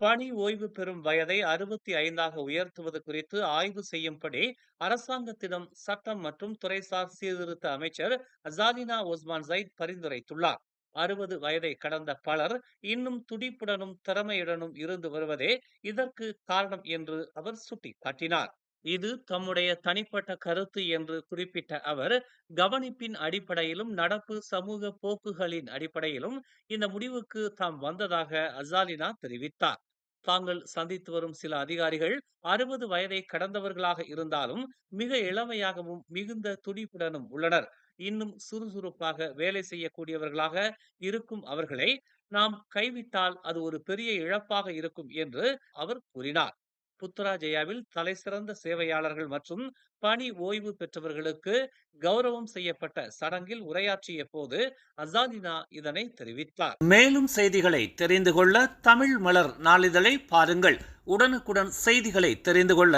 பணி ஓய்வு பெறும் வயதை அறுபத்தி ஐந்தாக உயர்த்துவது குறித்து ஆய்வு செய்யும்படி அரசாங்கத்திடம் சட்டம் மற்றும் துறைசார் சீர்திருத்த அமைச்சர் அசாலினா ஒஸ்மான் ஜைத் பரிந்துரைத்துள்ளார். அறுபது வயதை கடந்த பலர் இன்னும் துடிப்புடனும் திறமையுடனும் இருந்து வருவதே இதற்கு காரணம் என்று அவர் சுட்டிக்காட்டினார். இது தம்முடைய தனிப்பட்ட கருத்து என்று குறிப்பிட்ட அவர் கவனிப்பின் அடிப்படையிலும் நடப்பு சமூக போக்குகளின் அடிப்படையிலும் இந்த முடிவுக்கு தாம் வந்ததாக அசாலினா தெரிவித்தார். தாங்கள் சந்தித்து வரும் சில அதிகாரிகள் அறுபது வயதை கடந்தவர்களாக இருந்தாலும் மிக இளமையாகவும் மிகுந்த துடிப்புடனும் உள்ளனர். இன்னும் சுறுசுறுப்பாக வேலை செய்யக்கூடியவர்களாக இருக்கும் அவர்களை நாம் கைவிட்டால் அது ஒரு பெரிய இழப்பாக இருக்கும் என்று அவர் கூறினார். புத்ராஜயாவில் தலைசிறந்த சேவையாளர்கள் மற்றும் பணி ஓய்வு பெற்றவர்களுக்கு கௌரவம் செய்யப்பட்ட சடங்கில் உரையாற்றிய போது அசாதினா இதனை தெரிவித்தார். மேலும் செய்திகளை தெரிந்து கொள்ள தமிழ் மலர் நாளிதழை பாருங்கள். உடனுக்குடன் செய்திகளை தெரிந்து கொள்ள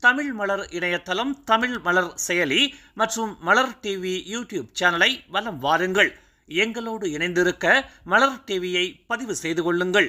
தமிழ் மலர் இணையதளம் தமிழ் மலர் செயலி மற்றும் மலர் டிவி யூடியூப் சேனலை வலம் வாருங்கள். எங்களோடு இணைந்திருக்க மலர் டிவியை பதிவு செய்து கொள்ளுங்கள்.